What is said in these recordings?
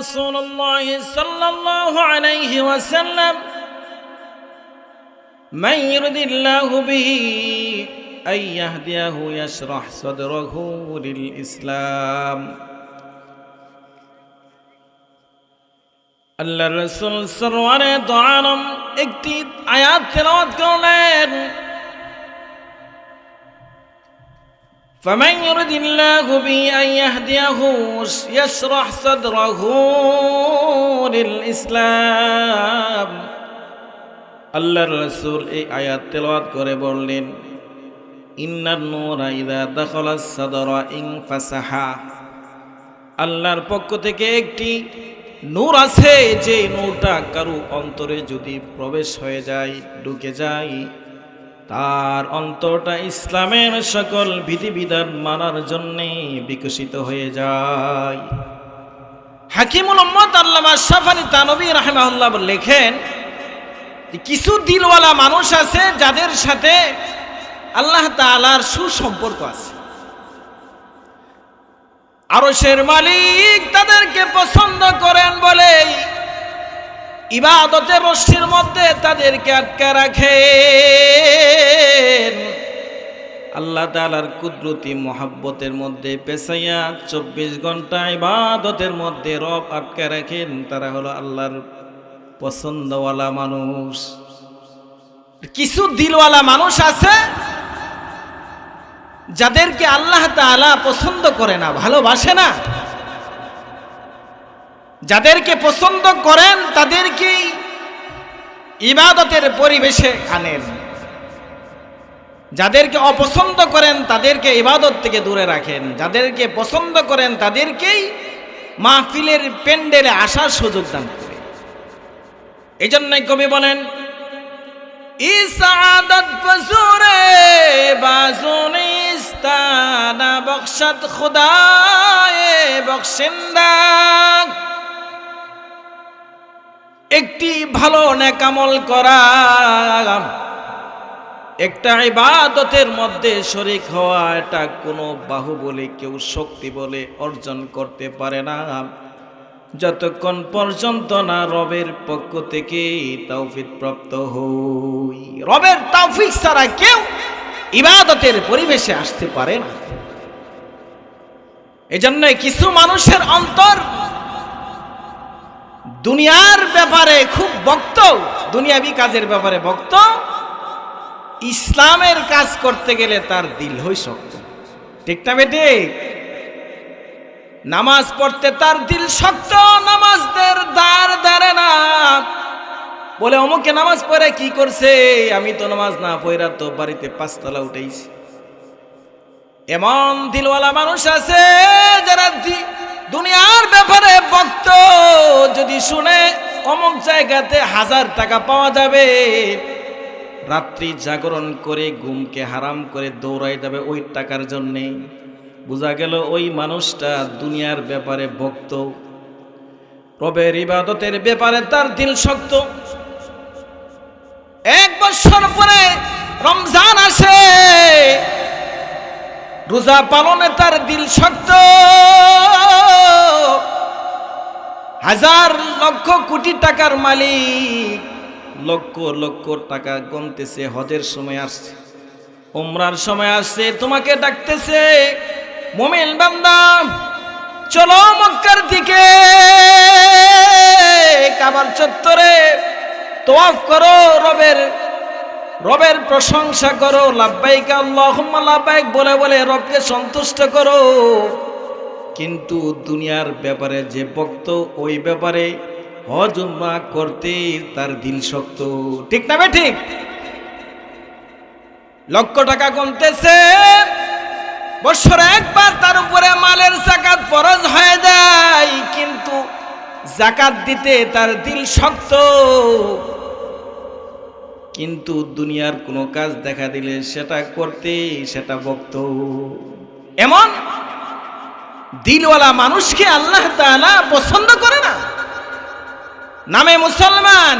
رسول الله صلى الله عليه وسلم من يرد الله به أن يهديه يشرح صدره للإسلام আল্লাহ রসুল সরওয়ারে তো আলম একটি আয়াত তেলাওয়াত করলেন فمن يرد الله به أن يهديه يشرح صدره للإسلام আল্লাহ রসুল এই আয়াত তেলাওয়াত করে বললেন ইন্নার নূরা ইদা দখলা সদরা ইং ফাসাহা আল্লাহর পক্ষ থেকে একটি নূর আছে যে নূরটা কারু অন্তরে যদি প্রবেশ হয়ে যায় ঢুকে যায় তার অন্তরটা ইসলামের সকল বিধিবিধান মানার জন্যে বিকশিত হয়ে যায়। হাকিমুল উম্মত আল্লামা সাফানি তানবী রাহমাহুল্লাহ লেখেন কিছু দিলওয়ালা মানুষ আছে যাদের সাথে আল্লাহ তালার সুসম্পর্ক আছে। আরশের মালিক তাদেরকে পছন্দ করেন বলে ইবাদতের রশ্মির মধ্যে তাদেরকে আটকা রাখেন। আল্লাহ তালার কুদরতি মোহাব্বতের মধ্যে পেশাইয়া চব্বিশ ঘণ্টা ইবাদতের মধ্যে রব আটকা রাখেন, তারা হলো আল্লাহর পছন্দওয়ালা মানুষ। কিছু দিলওয়ালা মানুষ আছে যাদেরকে আল্লাহ তাআলা পছন্দ করে না, ভালোবাসে না। যাদেরকে পছন্দ করেন তাদেরকে ইবাদতের পরিবেশে আনেন। যাদেরকে অপছন্দ করেন, তাদেরকে ইবাদত থেকে দূরে রাখেন। যাদেরকে পছন্দ করেন, তাদেরকেই মাহফিলের প্যান্ডেলে আসার সুযোগ দান করে। এই জন্যই কবি বলেন ইসাদত বখশিন্দা। একটি ভালো নেকামল করা। একটা ইবাদতের মধ্যে শরিক হওয়া এটা কোনো বাহু বলে, কেউ শক্তি বলে অর্জন করতে পারে না। যতক্ষণ পর্যন্ত না রবের পক্ষ থেকে তৌফিক প্রাপ্ত হই। রবের তৌফিক ছাড়া কেউ ইবাদতের পরিবেশে আসতে পারে না। এজন্য কিছু মানুষের অন্তর দুনিয়ার ব্যাপারে খুব বক্ত, দুনিয়াবি কাজের ব্যাপারে বক্ত, ইসলামের কাজ করতে গেলে তার দিল হই শক্ত। ঠিক না বেটে নামাজ পড়তে তার দিল শক্ত, নামাজদের দ্বার দাঁড়ে না। বলে, অমুকে নামাজ পড়ে কি করছে? আমি তো নামাজ না পড়া তো বাড়িতে পাঁচতলা উঠেছি এমন দিলওয়ালা মানুষ আছে যারা দুনিয়ার ব্যাপারে বক্ত যদি শুনে, অমুক জায়গাতে হাজার টাকা পাওয়া যাবে। রাত্রি জাগরণ করে ঘুমকে হারাম করে দৌড়াই যাবে ওই টাকার জন্যে। বোঝা গেল ওই মানুষটা দুনিয়ার ব্যাপারে ভক্ত। রবের ইবাদতের ব্যাপারে তার দিল শক্ত। এক বছর পরে রমজান আসে। রোজা পালনে তার দিল শক্ত। হাজার লক্ষ কোটি টাকার মালিক লক্ষ লক্ষ টাকা গনতেছে, হজের সময় আসছে, উমরার সময় আসছে, তোমাকে ডাকতেছে, মোমেন বান্দা, চলো মক্কার দিকে, কাবার চত্বরে তোয়াফ করো রবের রবের প্রশংসা করো লাভবাইক আল্লাহুম্মা লাভবাইক বলে বলে রবকে সন্তুষ্ট করো। কিন্তু দুনিয়ার ব্যাপারে যে ভক্ত ওই ব্যাপারে হজ উমরা করতে তার দিল শক্ত। ঠিক না ঠিক? লক্ষ টাকা কমতেছে, বছরে একবার তার উপরে মালের জাকাত ফরজ হয়ে যায়, কিন্তু জাকাত দিতে তার দিল শক্ত। কিন্তু দুনিয়ার কোনো কাজ দেখা দিলে সেটা করতে সেটা বক্ত এমন দিলওয়ালা মানুষকে আল্লাহ তাআলা পছন্দ করে না? নামে মুসলমান,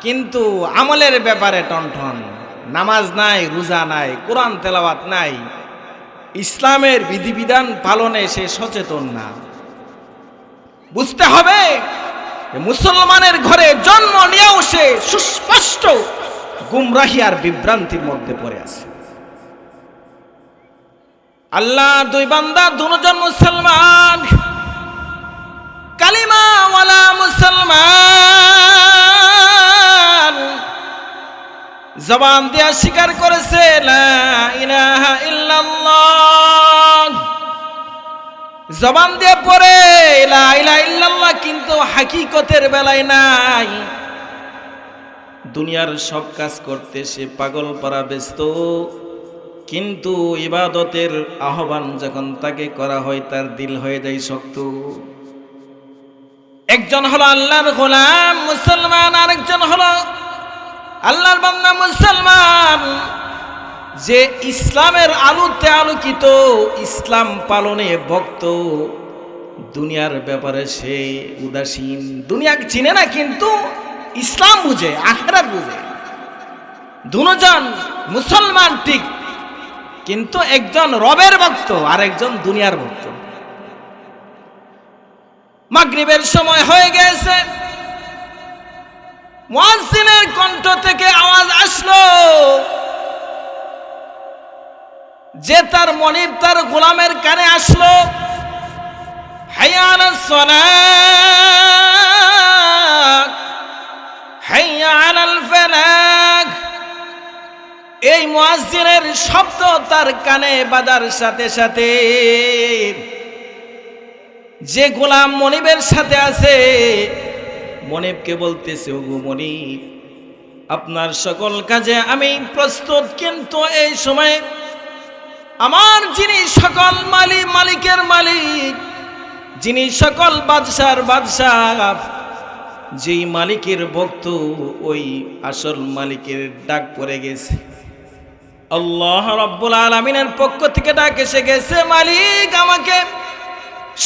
কিন্তু আমলের ব্যাপারে টনঠন নামাজ নাই, রোজা নাই, কোরআন তেলাওয়াত নাই। ইসলামের বিধিবিধান পালনে সে সচেতন না। বুঝতে হবে মুসলমানের ঘরে জন্ম নিয়েও সে সুস্পষ্ট গুমরাহি আর বিভ্রান্তির মধ্যে পড়ে আছে। আল্লাহ দুই বান্দা, দুজন মুসলমান। কালিমাওয়ালা মুসলমান। জবান দিয়া স্বীকার করেছে, লা ইলাহা ইল্লাল্লাহ। জবান দিয়ে ইল্লাল্লাহ কিন্তু হাকিকতের বেলায় নাই। দুনিয়ার সব কাজ করতে সে পাগল পারা ব্যস্ত। কিন্তু ইবাদতের আহ্বান যখন তাকে করা হয়, তার দিল হয়ে যায় শক্ত। একজন হলো আল্লাহর গোলাম মুসলমান, আরেকজন হলো আল্লাহর বান্দা মুসলমান। যে ইসলামের আলোতে আলোকিত, ইসলাম পালনে ভক্ত। দুনিয়ার ব্যাপারে সে উদাসীন। দুনিয়া চিনে না কিন্তু ইসলাম বুঝে, আখেরাত বুঝে। দুজন মুসলমান ঠিক, কিন্তু একজন রবের ভক্ত আর একজন দুনিয়ার ভক্ত। মাগরিবের সময় হয়ে গেছে। মুয়াজ্জিনের কণ্ঠ থেকে আওয়াজ আসলো। যে তার মনিব, তার গোলামের কানে আসলো হাইয়া আলাস সালাহ হাইয়া এই মুয়াজ্জিনের শব্দ তার কানে বাজার সাথে সাথে যে গোলাম মনিবের সাথে আছে, মনিবকে বলতেছে, ওগো মনিব, আপনার সকল কাজে আমি প্রস্তুত, কিন্তু এই সময় আমার যিনি সকল মালিক, মালিকের মালিক, যিনি সকল বাদশার বাদশাহ, যেই মালিকের ভক্ত, ওই আসল মালিকের ডাক পড়ে গেছে। আল্লাহ রব্বুল আলমিনের পক্ষ থেকে ডাক এসে গেছে, মালিক আমাকে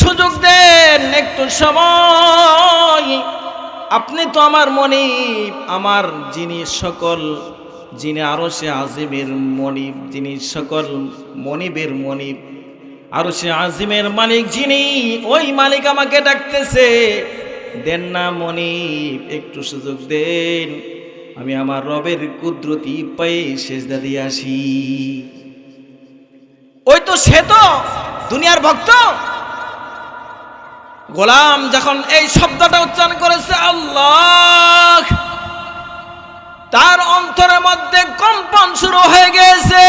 সুযোগ দেন একটু সময়। আপনি তো আমার মনিব, আমার যিনি সকল যিনি আরও সে আজিমের মনিব, যিনি সকল মনিবের মনিব। আরও সে আজিমের মালিক যিনি, ওই মালিক আমাকে ডাকতেছে, দেন না মনিব, একটু সুযোগ দেন, আমি আমার রবের কুদরতি পায়ে সেজদা দিয়ে আসি। ওই তো সে তো, দুনিয়ার ভক্ত। গোলাম যখন এই শব্দটা উচ্চারণ করেছে, আল্লাহ তার অন্তরের মধ্যে কম্পন শুরু হয়ে গেছে।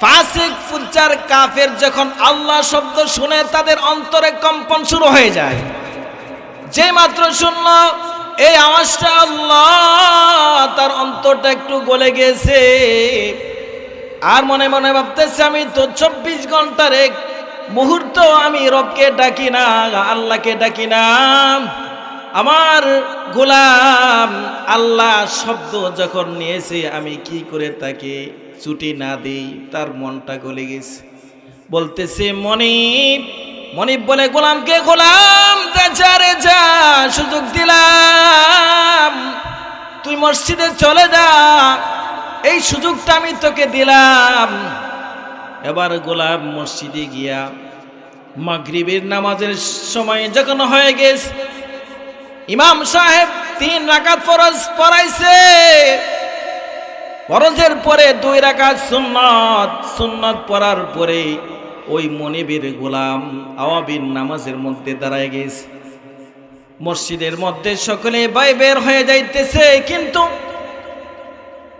ফাসিক ফুচ্চার কাফের যখন আল্লাহ শব্দ শুনে তাদের অন্তরে কম্পন শুরু হয়ে যায়। যে মাত্র শুনল, এই আওয়াজটা আল্লাহ, তার অন্তরটা একটু গলে গেছে। আর মনে মনে ভাবতেছে, আমি তো চব্বিশ ঘণ্টার এক মুহূর্ত আমি রবকে ডাকি না, আল্লাহকে ডাকি না। আমার গোলাম আল্লাহ শব্দ যখন নিয়েছে, আমি কি করে তাকে ছুটি না দিই? তার মনটা গলে গেছে। বলতেছে, মনিব মনিব বলে, গোলামকে গোলাম যা, সুযোগ দিলাম। তুই মসজিদে চলে যা, এই সুযোগটা আমি তোকে দিলাম। এবার গোলাম মসজিদে গিয়া মাগরিবের নামাজের সময় যখন হয়ে গেছে ইমাম সাহেব তিন রাকাত ফরজ পড়াইছে। ফরজের পরে দুই রাকাত সুন্নত। সুন্নত পড়ার পরে ওই মনিবের গোলাম আওয়াবিন নামাজের মধ্যে দাঁড়ায় গেছে। মসজিদের মধ্যে সকলে বাই বের হয়ে যাইতেছে, কিন্তু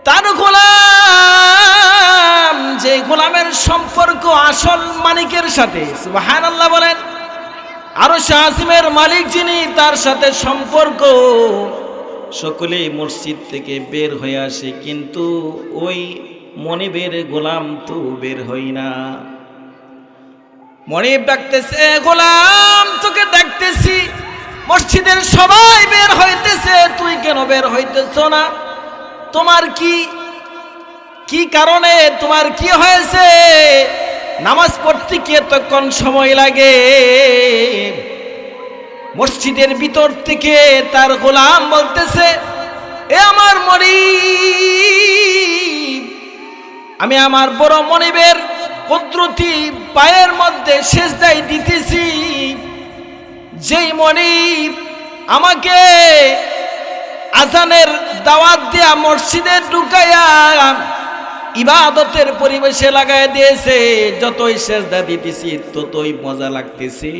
তার গোলাম, যে গোলামের সম্পর্ক আসল মানিকের সাথে সুবাহান আল্লাহ বলেন আরও শাহিমের মালিক যিনি, তার সাথে সম্পর্ক। সকলে মসজিদ থেকে বের হয়ে আসে, কিন্তু ওই মনিবের গোলাম তো বের হই না। মনিব ডাকতেছে, গোলাম, তোকে ডাকতেছি। মসজিদের সবাই বের হইতেছে, তুই কেন বের হইতেছ না? তোমার কি কি কারণে, তোমার কি হয়েছে? নামাজ পড়তে কি এতক্ষণ সময় লাগে। মসজিদের ভিতর থেকে তার গোলাম বলতেছে, এ আমার মরি আমি আমার বড় মনিবের কুদরতি পায়ের মধ্যে দায় দিতেছি। যেই মনিব আমাকে আজানের দাওয়াত দেয়া মসজিদে ঢুকাইয়া ইবাদতের পরিবেশে লাগাই দিয়েছে, যতই সেজদা দিতেছি, ততই মজা লাগতেছে।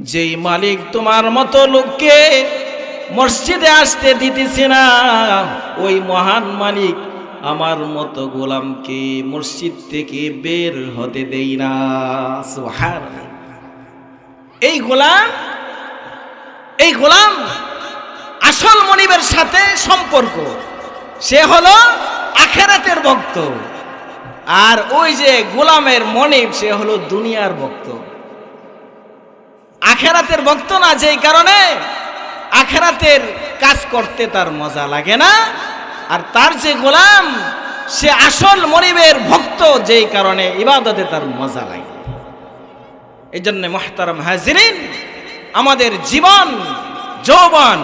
যেই মালিক তোমার মতো লোককে মসজিদে আসতে দিতেছে না, ওই মহান মালিক আমার মতো গোলামকে মসজিদ থেকে বের হতে দেই না। সুবহানাল্লাহ। এই গোলাম এই গোলাম আসল মনিবের সাথে সম্পর্ক। সে হলো আখেরাতের ভক্ত। আর ওই যে গোলামের মনিব, সে হলো দুনিয়ার ভক্ত। আখেরাতের ভক্ত না, যেই কারণে আখেরাতের কাজ করতে তার মজা লাগে না। আর তার যে গোলাম, সে আসল মনিবের ভক্ত, যেই কারণে ইবাদতে তার মজা লাগে। এই জন্য মহতারাম হাজিরিন, আমাদের জীবন, যৌবন,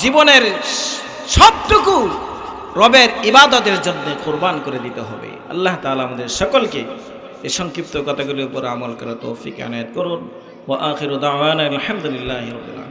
জীবনের সবটুকু রবের ইবাদতের জন্য কোরবান করে দিতে হবে। আল্লাহ তালা আমাদের সকলকে এই সংক্ষিপ্ত কথাগুলির উপর আমল করা তৌফিক আনায়াত করুন। ও আখির উদাহরণ আলহামদুলিল্লাহ